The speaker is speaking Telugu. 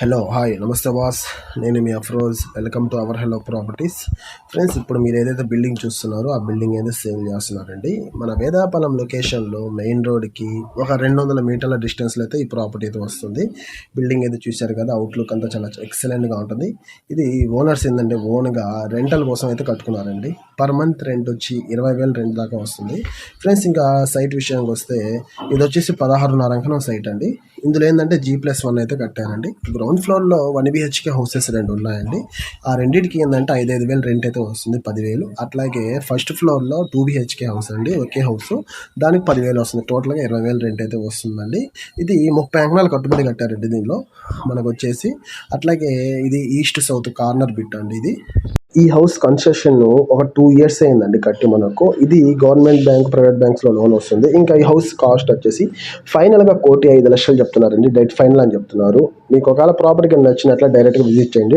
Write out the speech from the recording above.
హలో హాయ్ నమస్తే బాస్ నేను మీ Afroz. Welcome to our hello properties friends ఇప్పుడు మీరు ఏదైతే బిల్డింగ్ చూస్తున్నారో ఆ బిల్డింగ్ ఏదైతే సేల్ చేస్తున్నారండి. మన వేదాపాలెం లొకేషన్లో మెయిన్ రోడ్కి ఒక రెండు వందల మీటర్ల డిస్టెన్స్లో అయితే ఈ ప్రాపర్టీ అయితే వస్తుంది. బిల్డింగ్ అయితే చూశారు కదా అవుట్లుక్ అంతా చాలా ఎక్సలెంట్గా ఉంటుంది. ఇది ఓనర్స్ ఏంటంటే ఓన్గా రెంటల్ కోసం అయితే కట్టుకున్నారండి. పర్ మంత్ రెంట్ వచ్చి ఇరవై వేలు రెంట్ దాకా వస్తుంది. ఫ్రెండ్స్ ఇంకా సైట్ విషయానికి వస్తే ఇది వచ్చేసి పదహారున్నర సైట్ అండి. ఇందులో ఏంటంటే జీ ప్లస్ వన్ అయితే కట్టారండి. గ్రౌండ్ ఫ్లోర్లో వన్ బిహెచ్కే హౌసెస్ రెండు ఉన్నాయండి. ఆ రెండింటికి ఏంటంటే ఐదు ఐదు వేలు రెంట్ అయితే వస్తుంది పదివేలు. అట్లాగే ఫస్ట్ ఫ్లోర్లో టూ బిహెచ్కే హౌస్ అండి ఒకే హౌస్ దానికి పదివేలు వస్తుంది. టోటల్గా ఇరవై వేలు రెంట్ అయితే వస్తుందండి. ఇది ముప్పై అంకణాలు కట్టుబడి కట్టారండి దీనిలో మనకు వచ్చేసి. అట్లాగే ఇది ఈస్ట్ సౌత్ కార్నర్ బిట్ అండి ఇది. ఈ హౌస్ కన్స్ట్రక్షన్ ఒక టూ ఇయర్స్ అయిందండి కట్టి మనకు. ఇది గవర్నమెంట్ బ్యాంక్ ప్రైవేట్ బ్యాంక్స్లో లోన్ వస్తుంది. ఇంకా ఈ హౌస్ కాస్ట్ వచ్చేసి ఫైనల్గా కోటి ఐదు లక్షలు చెప్తున్నారండి. డైట్ ఫైనల్ అని చెప్తున్నారు. మీకు ఒకవేళ ప్రాపర్టీ నచ్చినట్లే డైరెక్ట్గా విజిట్ చేయండి.